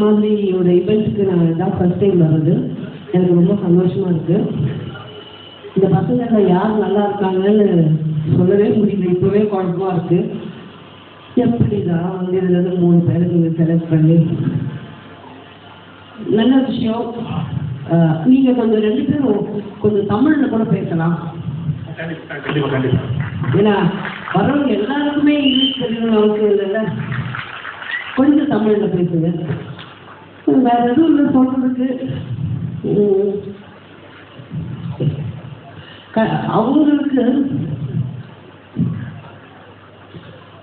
இந்த மாதிரி ஒரு இவெண்ட்டுக்கு நான் இதான் ஃபர்ஸ்ட் டைம் வர்றது. எனக்கு ரொம்ப சந்தோஷமா இருக்கு. இந்த பசங்க யார் நல்லா இருக்காங்கன்னு சொல்லவே முடியல. இப்பவே குழப்பமா இருக்கு. எப்படிதான் வந்து இதுல மூணு பேருக்கு செலக்ட் பண்ணி? நல்ல விஷயம். நீங்கள் நீங்க கொஞ்சம் ரெண்டு பேரும் கொஞ்சம் தமிழ்ல கூட பேசலாம். ஏன்னா வரவங்க எல்லாருக்குமே இங்கிலீஷ் தெரியும் அவசியம் இல்லைல்ல. கொஞ்சம் தமிழ்ல பேசுங்க. வேற எதுவும் இல்லை சொல்றதுக்கு. க- அவங்களுக்கு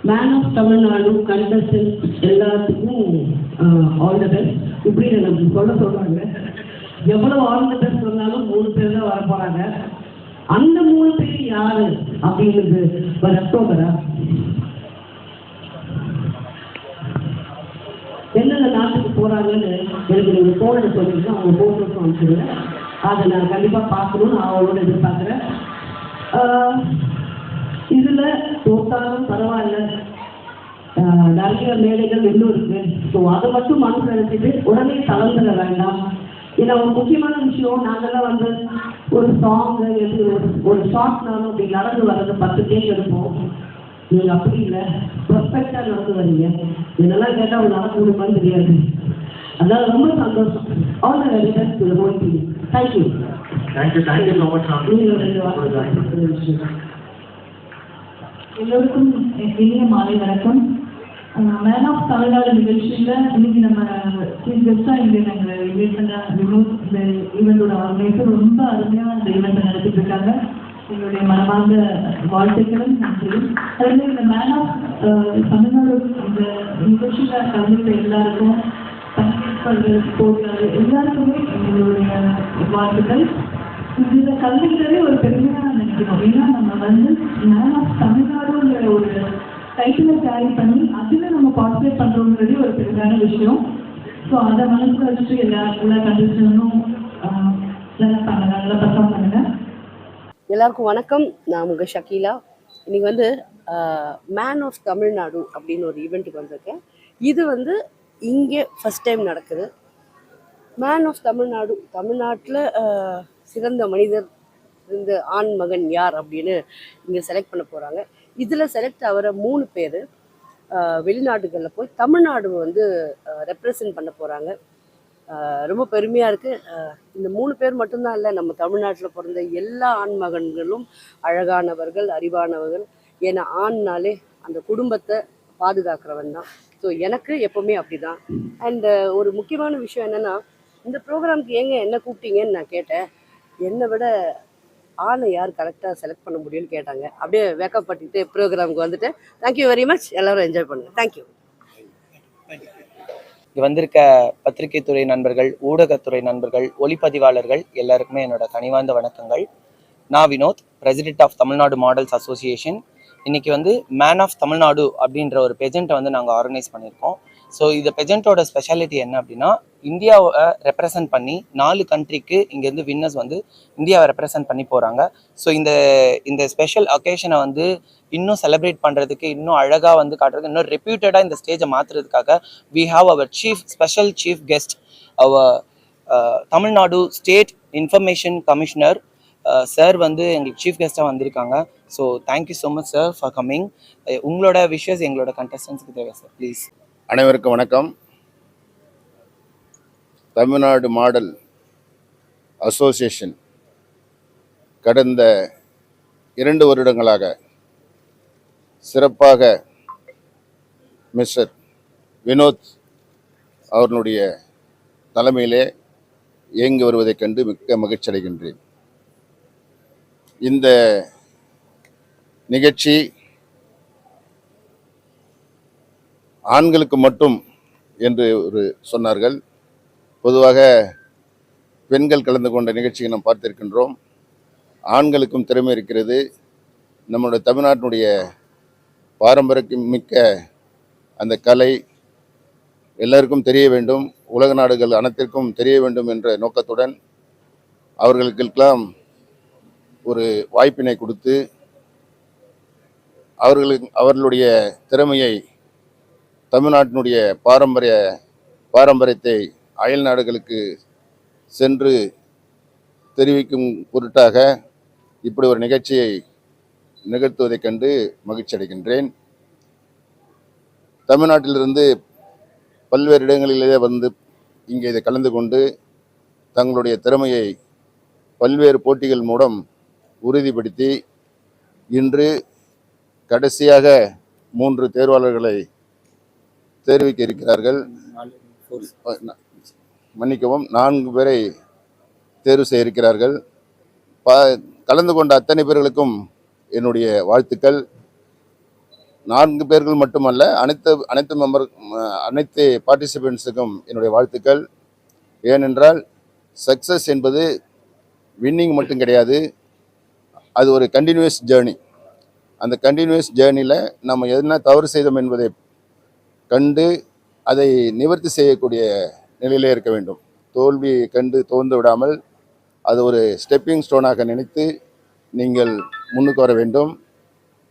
மேன் ஆஃப் தமிழ்நாடு கண்டஸ்டன் எல்லாத்துக்கும் ஆல் த பெஸ்ட் இப்படி எனக்கு சொல்ல சொல்றாங்க. எவ்வளவு ஆல் த பெஸ்ட் சொன்னாலும் மூணு பேர் தான் வர அந்த மூணு பேர் யாரு? அப்படிங்கிறது வர அக்டோபரா போகிறாங்கன்னு போறாங்கன்னு எனக்கு நீங்க போனதை சொல்லிட்டு அவங்க போட்டோஸ் அனுப்பிச்சுடுங்க. அதை நான் கண்டிப்பா பார்க்கணும்னு அவங்களோட எதிர்பார்க்குறேன். இதில் இதுல தோத்தாலும் பரவாயில்ல. நிறைய மேடைகள் இன்னும் இருக்கு. ஸோ அதை மட்டும் மனசு நினைச்சிட்டு உடனே தளர்ந்துட வேண்டாம். ஏன்னா ஒரு முக்கியமான விஷயம் நாங்கெல்லாம் வந்து ஒரு சாங் எது ஒரு ஒரு ஷார்ட்னாலும் அப்படி நடந்து வர்றது பத்து பேர் எடுப்போம். நீங்க அப்படி இல்லை. பர்ஃபெக்டா நடந்து வரீங்க இதெல்லாம் கேட்டா அவங்க நடக்க முடியுமான்னு தெரியாது. அதனால ரொம்ப சந்தோஷம். All the very best to whole team thank you thank you thank you so much எல்லோருக்கும் இனிய மாலை வணக்கம். மேன் ஆஃப் தமிழ்நாடு நிகழ்ச்சியில் இன்னைக்கு நம்ம சீஃப் கெஸ்டாக இங்கே நாங்கள் இன்வைட் பண்ண வினோத் இந்த ஈவெண்டோட ஆர்கனைசர் ரொம்ப அருமையாக இந்த ஈவெண்ட்டை நடத்திட்டு இருக்காங்க. உங்களுடைய மனமார்ந்த வாழ்த்துக்களும் நன்றியும். அதாவது இந்த மேன் ஆஃப் தமிழ்நாடு இந்த நிகழ்ச்சியில் கலந்துக்கிட்ட எல்லாருக்கும் பங்கேற்பாளர்கள் போட்டியாளர் எல்லாருக்குமே எங்களுடைய வாழ்த்துக்கள். இதுல கல்விக்கிறதே ஒரு பெருமையா நான் நினைக்கிறோம் ஏன்னா நம்ம வந்து மேன் ஆஃப் தமிழ்நாடுங்கிற ஒரு டைட்டிலை கேரி பண்ணி அதுல நம்ம பார்ட்டிசிபேட் பண்றோங்கிறதே ஒரு பெருமையான விஷயம். ஸோ அதை மனசு வச்சுட்டு எல்லா எல்லா கண்டிஷனும் நல்லா பண்ணுங்க நல்லா பர்ஃபார்ம் பண்ணுங்க. எல்லாருக்கும் வணக்கம். நான் உங்கள் ஷக்கீலா. இன்னைக்கு வந்து மேன் ஆஃப் தமிழ்நாடு அப்படின்னு ஒரு ஈவெண்ட்டுக்கு வந்திருக்கேன். இது வந்து இங்கே ஃபஸ்ட் டைம் நடக்குது. மேன் ஆஃப் தமிழ்நாடு தமிழ்நாட்டில் சிறந்த மனிதர் இருந்து ஆண் மகன் யார் அப்படின்னு இங்கே செலக்ட் பண்ண போகிறாங்க இதில் செலக்ட் ஆகிற மூணு பேர் வெளிநாடுகளில் போய் தமிழ்நாடு வந்து ரெப்ரசன்ட் பண்ண போகிறாங்க ரொம்ப பெருமையாக இருக்குது இந்த மூணு பேர் மட்டும்தான் இல்லை நம்ம தமிழ்நாட்டில் பிறந்த எல்லா ஆண் மகன்களும் அழகானவர்கள் அறிவானவர்கள். ஏன்னா ஆண்னாலே அந்த குடும்பத்தை பாதுகாக்கிறவன் தான். ஸோ எனக்கு எப்போவுமே அப்படி தான் அண்டு ஒரு முக்கியமான விஷயம் என்னென்னா இந்த ப்ரோக்ராம்க்கு ஏங்க என்ன கூப்பிட்டீங்கன்னு நான் கேட்டேன். என்னை விட ஆணை யார் கரெக்டாக செலக்ட் பண்ண முடியும்னு கேட்டாங்க. அப்படியே வேக்கப் பண்ணிட்டு ப்ரோக்ராமுக்கு வந்துட்டு தேங்க்யூ வெரி மச் எல்லோரும் என்ஜாய் பண்ணுங்கள் தேங்க்யூ இங்கே வந்திருக்க பத்திரிகை துறை நண்பர்கள் ஊடகத்துறை நண்பர்கள் ஒளிப்பதிவாளர்கள் எல்லாருக்குமே என்னோட கனிவார்ந்த வணக்கங்கள். நான் Vinod president of Tamil Nadu models association இன்றைக்கி வந்து மேன் ஆஃப் தமிழ்நாடு அப்படின்ற ஒரு பெஜெண்ட்டை வந்து நாங்கள் ஆர்கனைஸ் பண்ணியிருக்கோம். ஸோ இந்த பெஜெண்ட்டோட ஸ்பெஷாலிட்டி என்ன அப்படின்னா இந்தியாவை ரெப்ரசன்ட் பண்ணி நாலு கண்ட்ரிக்கு இங்கேருந்து வின்னர்ஸ் வந்து இந்தியாவை ரெப்ரசன்ட் பண்ணி போகிறாங்க ஸோ இந்த இந்த ஸ்பெஷல் அக்கேஷனை வந்து இன்னும் செலிப்ரேட் பண்ணுறதுக்கு இன்னும் அழகாக வந்து காட்டுறதுக்கு இன்னும் ரெப்யூட்டடாக இந்த ஸ்டேஜை மாற்றுறதுக்காக we have our chief special chief guest our Tamil Nadu state information commissioner sir வந்து எங்களுக்கு சீஃப் கெஸ்ட்டாக வந்திருக்காங்க. So thank you so much sir for coming உங்களோட விஷஸ் எங்களோட கண்டஸ்டன்ஸுக்கு தேவை சார் ப்ளீஸ் அனைவருக்கும் வணக்கம். தமிழ்நாடு மாடல் அசோசியேஷன் கடந்த இரண்டு வருடங்களாக சிறப்பாக மிஸ்டர் வினோத் அவர்களுடைய தலைமையிலே இயங்கி வருவதைக் கண்டு மிக்க மகிழ்ச்சி அடைகின்றேன். இந்த நிகழ்ச்சி ஆண்களுக்கு மட்டும் என்று ஒரு சொன்னார்கள். பொதுவாக பெண்கள் கலந்து கொண்ட நிகழ்ச்சியை நாம் பார்த்திருக்கின்றோம். ஆண்களுக்கும் திறமை இருக்கிறது. நம்முடைய தமிழ்நாட்டினுடைய பாரம்பரியம் மிக்க அந்த கலை எல்லாருக்கும் தெரிய வேண்டும் உலக நாடுகள் அனைத்திற்கும் தெரிய வேண்டும் என்ற நோக்கத்துடன் அவர்களுக்கெல்லாம் ஒரு வாய்ப்பினை கொடுத்து அவர்களுக்கு அவர்களுடைய திறமையை தமிழ்நாட்டினுடைய பாரம்பரிய பாரம்பரியத்தை அயல் நாடுகளுக்கு சென்று தெரிவிக்கும் பொருட்டாக இப்படி ஒரு நிகழ்ச்சியை நிகழ்த்துவதைக் கண்டு மகிழ்ச்சி அடைகின்றேன் தமிழ்நாட்டிலிருந்து பல்வேறு இடங்களிலே வந்து இங்கே இதை கலந்து கொண்டு தங்களுடைய திறமையை பல்வேறு போட்டிகள் மூலம் உறுதிப்படுத்தி இன்று கடைசியாக மூன்று தேர்வாளர்களை தெரிவிக்க இருக்கிறார்கள். மன்னிக்கவும் நான்கு பேரை தேர்வு செய்ய இருக்கிறார்கள். ப கலந்து கொண்ட அத்தனை பேர்களுக்கும் என்னுடைய வாழ்த்துக்கள். நான்கு பேர்கள் மட்டுமல்ல அனைத்து அனைத்து மெம்பர் அனைத்து பார்ட்டிசிபெண்ட்ஸுக்கும் என்னுடைய வாழ்த்துக்கள். ஏனென்றால் சக்ஸஸ் என்பது வின்னிங் மட்டும் கிடையாது அது ஒரு கண்டினியூஸ் ஜேர்னி அந்த கண்டினியூஸ் ஜேர்னியில் நம்ம என்ன தவறு செய்தோம் என்பதை கண்டு அதை நிவர்த்தி செய்யக்கூடிய நிலையிலே இருக்க வேண்டும். தோல்வியை கண்டு தோந்து விடாமல் அது ஒரு ஸ்டெப்பிங் ஸ்டோனாக நினைத்து நீங்கள் முன்னுக்கு வர வேண்டும்.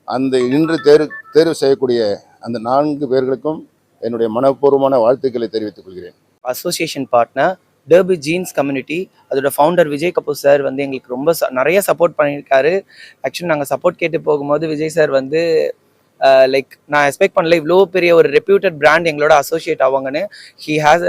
அந்த இன்று தேர்வு தேர்வு செய்யக்கூடிய அந்த நான்கு பேர்களுக்கும் என்னுடைய மனப்பூர்வமான வாழ்த்துக்களை தெரிவித்துக் கொள்கிறேன். Association partner derby jeans community அதோட ஃபவுண்டர் விஜய் கபூர் சார் வந்து எங்களுக்கு ரொம்ப ச- நிறைய சப்போர்ட் பண்ணியிருக்காரு. ஆக்சுவலி நாங்கள் சப்போர்ட் கேட்டு போகும்போது விஜய் சார் வந்து Uh, லைக் நான் எக்ஸ்பெக்ட் பண்ணல இவ்வளோ பெரிய ஒரு ரெப்யூட்டட் பிராண்ட் எங்களோட அசோசியேட் ஆவாங்கன்னு. ஹி ஹேஸ்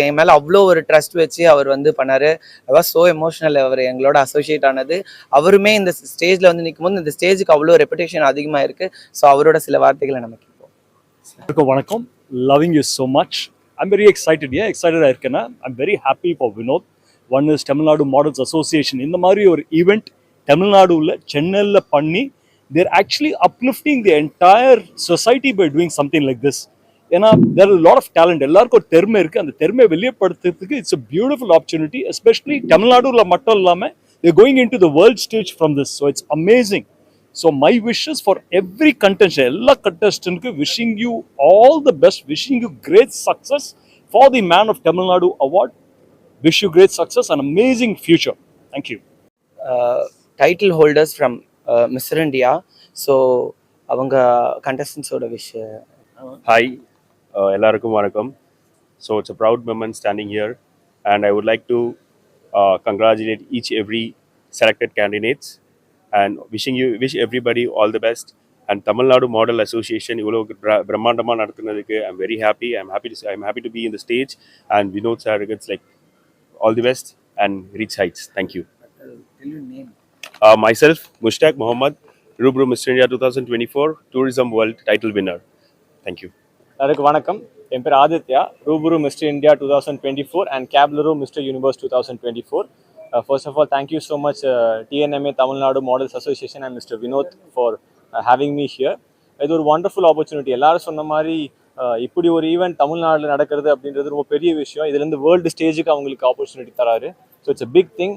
என் மேலே அவ்வளோ ஒரு ட்ரஸ்ட் வச்சு அவர் வந்து பண்ணார். அவர் ஸோ எமோஷனல் அவர் எங்களோட அசோசியேட் ஆனது. அவருமே இந்த ஸ்டேஜில் வந்து நிற்கும் போது இந்த ஸ்டேஜுக்கு அவ்வளோ ரெப்புடேஷன் அதிகமாக இருக்குது ஸோ அவரோட சில வார்த்தைகளை நம்ம கேட்போம். வணக்கம். Loving you so much I'm very excited ஏன் எக்ஸைட்டடாக இருக்கேன்னா I'm very happy for Vinod one is Tamil Nadu models association இந்த மாதிரி ஒரு ஈவெண்ட் தமிழ்நாடுல சென்னையில் பண்ணி there actually uplifting the entire society by doing something like this ஏன்னா தேர் லாட் ஆஃப் டேலண்ட் எல்லாருக்கும் ஒரு திறமை இருக்குது அந்த திறமையை வெளியப்படுத்துறதுக்கு it's a beautiful opportunity especially தமிழ்நாடுல மட்டும் இல்லாமல் they're going into the world stage from this so it's amazing so my wishes for every contestant எல்லா contestant wishing you all the best wishing you great success for the man of tamil nadu award wish you great success and amazing future thank you title holders from mister India so அவங்க கண்டஸ்டன்ஸோட wish Hi, uh, எல்லாருக்கும் வணக்கம். So it's a proud moment standing here and I would like to congratulate each every selected candidates and wishing you wish everybody all the best and Tamil Nadu model association இவ்வளோ பிர- பிரம்மாண்டமா நடத்துனதுக்கு I'm very happy I'm happy to I'm happy to be in the stage and Vinod sir it's like all the best and reach heights thank you Uh, myself, Mushtaq Mohammed, Rubru Mr. India 2024 Tourism World Title Winner. Thank you. எல்லாருக்கும் வணக்கம். என் பேர் Aditya Ruparu mister India two thousand twenty four and கேப்லரோ mister universe two thousand twenty four first of all thank you so much TNMA Tamil Nadu models association and mister Vinod for having me here இது ஒரு wonderful opportunity எல்லாரும் சொன்ன மாதிரி uh, இப்படி ஒரு event தமிழ்நாட்டில் நடக்கிறது அப்படின்றது ரொம்ப பெரிய விஷயம். இதுலேருந்து வேர்ல்டு ஸ்டேஜுக்கு அவங்களுக்கு ஆப்பர்ச்சுனிட்டி தராரு. So it's a big thing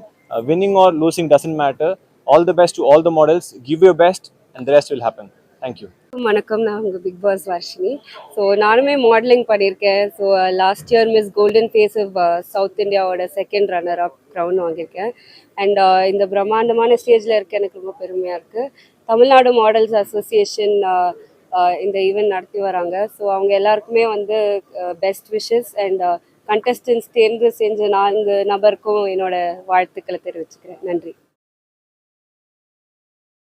winning or losing doesn't matter all the best to all the models give your best and the rest will happen thank you வணக்கம். நான் உங்கள் பிக் பாஸ் வர்ஷினி ஸோ நானுமே modelling பண்ணியிருக்கேன். So last year miss golden face of south இந்தியாவோட second runner up crown வாங்கியிருக்கேன். And uh, இந்த பிரம்மாண்டமான ஸ்டேஜில் இருக்க எனக்கு ரொம்ப பெருமையாக இருக்குது Tamil Nadu models association uh, uh, இந்த ஈவெண்ட் நடத்தி வராங்க. ஸோ அவங்க எல்லாருக்குமே வந்து பெஸ்ட் விஷஸ் அண்ட் கண்டஸ்டன்ஸ் தேர்ந்து செஞ்ச நான்கு நபருக்கும் என்னோட வாழ்த்துக்களை தெரிவிச்சுக்கிறேன். நன்றி.